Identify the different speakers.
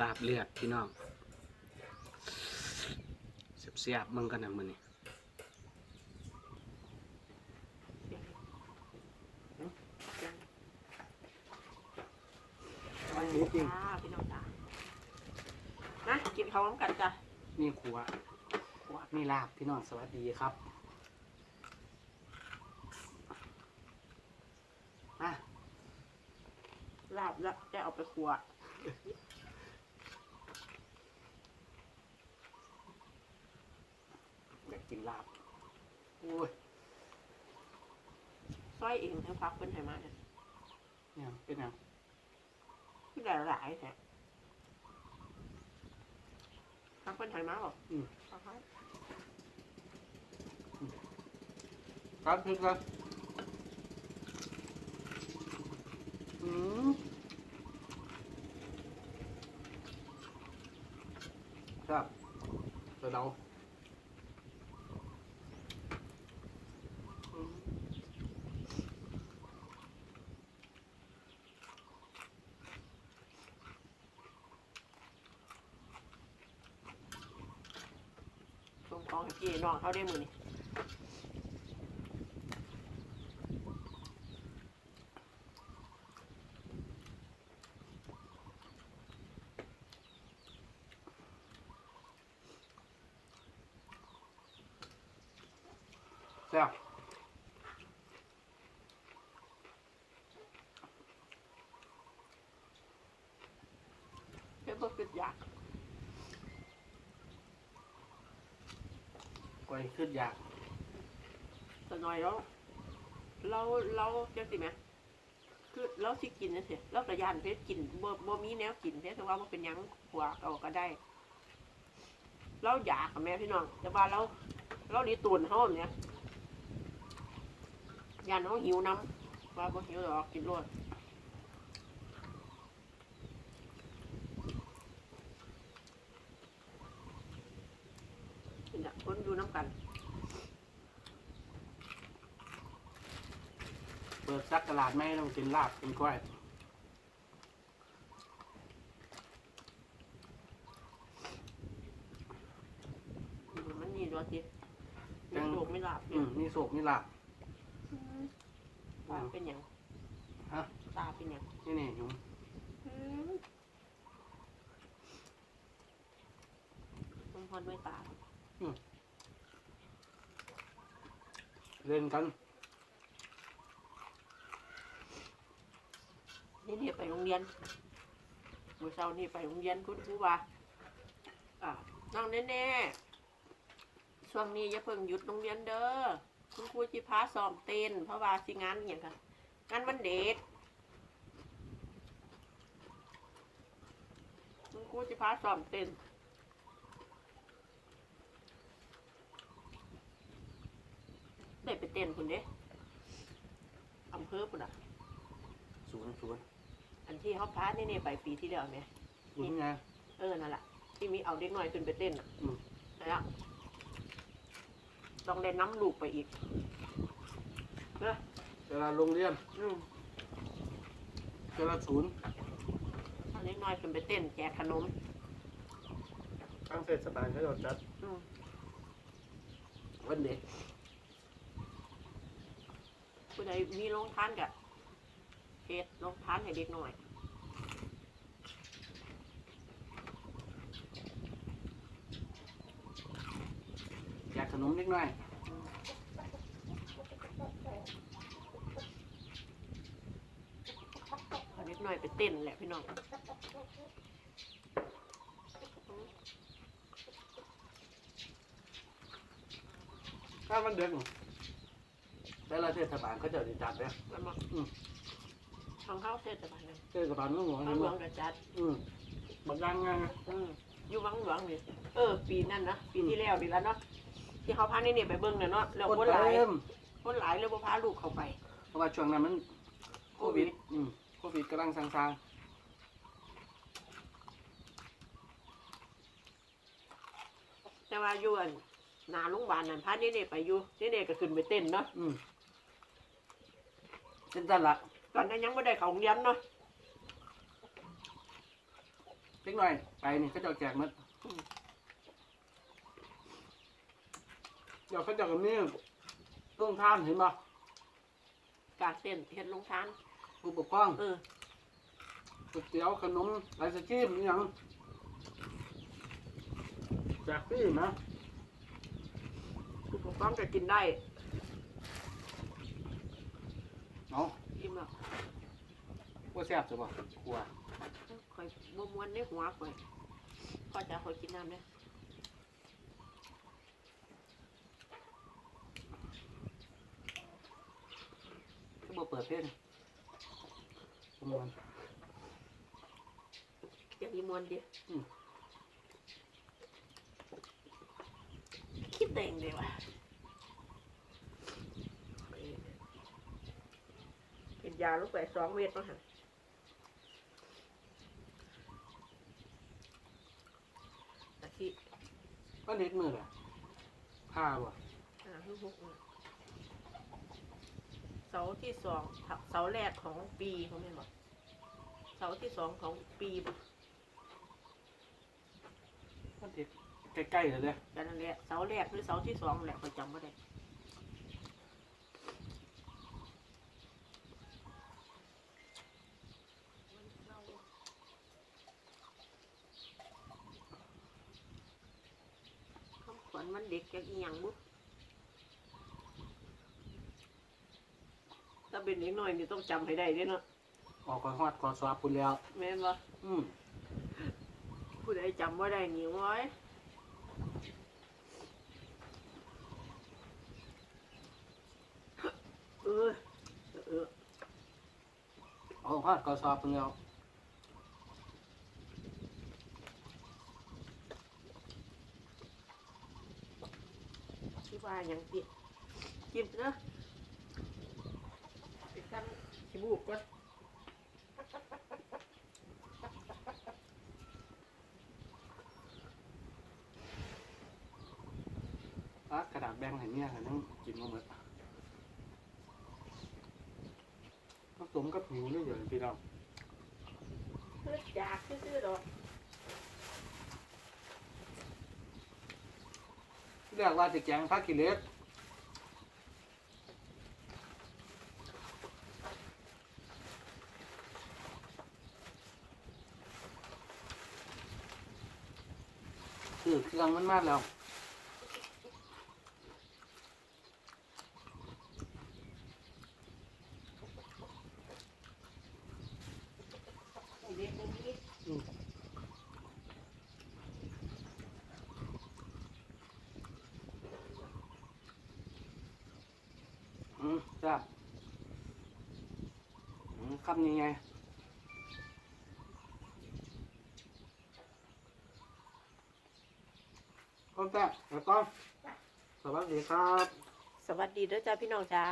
Speaker 1: ลาบเลือดพี่น้องเสียบๆมึงกันนะมือนี่
Speaker 2: จ้าพี่น้องจ้านะกินข้าวพร้อมกันจ้ะ
Speaker 1: นี่ครัวครัวนี่ลาบพี่น้องสวัสดีครับมา
Speaker 2: ลาบแล้วจะเอาไปครัว
Speaker 1: อยา กกินลาบโอ้ย
Speaker 2: ซอยเองทั้งพักเป็นไทมาเนี่ย
Speaker 1: เนี่ยเป็นยัง
Speaker 2: ที่หลายหลายๆแท้พักเป็นไทมาบอก
Speaker 1: อืม
Speaker 2: พักให้
Speaker 1: ครับพี่ครับอืมครับเดี๋ยวเรา
Speaker 2: ของให้พี่น้องเขาได้มือนี่
Speaker 1: แซ่บ
Speaker 2: เพื่อบ่คิดอยาก
Speaker 1: กวยขึ้นยาก
Speaker 2: แต่น้อยแล้วเราเราจังสิแหมคือเราสิกินจังซี่เราก็ย่านเพชรกินบ่บ่มีแนวกินเพชรแต่ว่ามันเป็นยังผัวเอาก็ได้ เราอยากอะแม่พี่น้อง แต่ว่าเราเราดีตูนเฮาเนี่ยยานเฮาหิวน้ำว่าบ่หิวดอกกินรวดนี่น่ะ คนอยู่น้ำกัน
Speaker 1: เปิดซักตลาดไม่ต้องกินลาบกินกล้วย
Speaker 2: อืมมันนี่ตัวสิไม่โลกไม่หลับ
Speaker 1: อืมนี่โศกนี่ลาบ
Speaker 2: ตาเป็นหยัง
Speaker 1: ฮะ
Speaker 2: ตาเป็นหยัง
Speaker 1: นี่นี่หยุม
Speaker 2: มันพอนไม่ตา
Speaker 1: เล่นกัน
Speaker 2: นี่นี่ไปโรงเรียนมื่อเช้านี่ไปโรงเรียนคุณครูว่าอะน้องแน่ๆช่วงนี้อย่าเพิ่งหยุดโรงเรียนเด้อคุณครูจิพาซ้อมเต้นเพราะว่าสิงานอย่างค่ะงานวันเด็กคุณครูจิพาซ้อมเต้น ได้ไปเต้นคุณเด้อำเภอปุ่นอะ
Speaker 1: ศูนย์ศูนย์
Speaker 2: อันที่เขาพานี่นี่ไปปีที่แล้วไหม
Speaker 1: ศูนย์ไง
Speaker 2: เออ นั่นแหละที่มีเอาเด็กน้อยขึ้นไปเต้นน่ะ
Speaker 1: อืม
Speaker 2: นั่นแหละต้องได้น้ำลูกไปอีกเนอะ
Speaker 1: เวลาโรงเรียน
Speaker 2: อืม
Speaker 1: เวลาศูนย์
Speaker 2: เอาเด็กน้อยขึ้นไปเต้นแจกขนม
Speaker 1: ทางเทศบาลเขาจะจัด
Speaker 2: อืม
Speaker 1: วันเด็ก
Speaker 2: ผู้ ใดมีโรงทานกับเฮ็ดโรงทานให้เด็กน้อย
Speaker 1: แจกขนมเล็กน้อย
Speaker 2: เอาเด็กน้อยไปเต้นแหละพี่น้อง
Speaker 1: ถ้ามันเด็ก แต่ละเทศบาลเขาจะจัดเนี่ย
Speaker 2: มันมา
Speaker 1: อืม
Speaker 2: ทางเข้าเทศบาลนึง
Speaker 1: เทศบาลเมืองหลวง
Speaker 2: ทา
Speaker 1: เห็
Speaker 2: ง
Speaker 1: น
Speaker 2: หล
Speaker 1: ไหม
Speaker 2: วงกับจัด
Speaker 1: อืมบักดังไง
Speaker 2: อืมอยู่วังหลวงนี่เออ ปีนั่นนะปีที่แล้วดีแล้วเนาะที่เขาพานี่นี่ไปเบิ่งเนี่ยเนาะแล้ว
Speaker 1: คน
Speaker 2: คนหลาย
Speaker 1: เต็ม
Speaker 2: คนหลายเลยบ่พาลูกเขาไป
Speaker 1: เพราะว่าช่วงนั้นมันโควิด อืมโควิดกำลังซาง
Speaker 2: แต่ว่าอยู่อั่นหนาโรงพยาบาลนั่นพานี่นี่ไปอยู่นี่นี่ก็ขึ้นไปเต้นเนาะ
Speaker 1: ๆอืม เป็นจันละ
Speaker 2: ตอนนั้นยังไม่ได้เขาโรงเรียนเนาะ
Speaker 1: เล็กหน่อย ไปนี่เขาเจะแจกหมัด
Speaker 2: อืม
Speaker 1: เดี๋ยวเขาเจะกับนี่ต้องทานเห็นป่ะ
Speaker 2: กาเส้นเฮ็ดลงทาน
Speaker 1: ผู้ปกครอง
Speaker 2: เออ
Speaker 1: ก๋วยเตี๋ยวขนมไอศครีมอหยังแจกฟรีนะ
Speaker 2: ผู้ปกครองจะกินได้
Speaker 1: เอา
Speaker 2: อิ่มแล้ว
Speaker 1: ว่าแซ่บจะบ่กลัว
Speaker 2: ข่อยบ่ม่วนในหัวข่อยพ่อจะข่อยกินน้ำเด้อ
Speaker 1: ก็บ่เปิดเพลงจำนวน
Speaker 2: อยากมีมวนดิ
Speaker 1: อืม
Speaker 2: คิดแต่งดีว่ะกิน ยาลูกไปสองเม็ดมั้งฮะอาทิตย์
Speaker 1: ก็เน็ดมือแหละผ้าบ่
Speaker 2: อ่าหกหกเนี่ยเสาร์ที่สองเสาร์แรกของปีเขาไม่นบอกเสาร์ที่สองของปีบ่
Speaker 1: ก็เน็ดใกล้ๆเลยเด้
Speaker 2: กันนั่นแหละเสาร์แรกหรือเสาร์ที่สองแหละเขาจำไม่ได้คำขวัญ มันเด็กจากอีหยังบุ๊ถ้าเป็นเด็กน้อยนี่ต้องจำให้ได้เด้วยเนาะ
Speaker 1: ออกคอยฮอดคอสอบพุ่นแล้ว
Speaker 2: แม่นบ่
Speaker 1: อืม
Speaker 2: ผู้ใดจำว่าได้หนีไว้เออเออ
Speaker 1: ออกฮอดคอสอบพุ่นแล้ว
Speaker 2: ว่าอย่างกินกินเนอะไปตั้งขี้บูกก่อน
Speaker 1: อะกระดาษแบ่งให้เมียให้นั่งกินมาหมดผสมกับหิวนี่เดี๋ยวพี่น้อง
Speaker 2: เพื่อจากซื่อๆดอก
Speaker 1: เรียกว่าจะแกงพักกิเลสคือเครื่องมันมากแล้ว
Speaker 2: เด็กอย่างนี้
Speaker 1: อืม จ้าอืมคำยังไงโอเคแล้วก็สวัสดีครับ
Speaker 2: สวัสดีด้อจ้าพี่น้องจ้า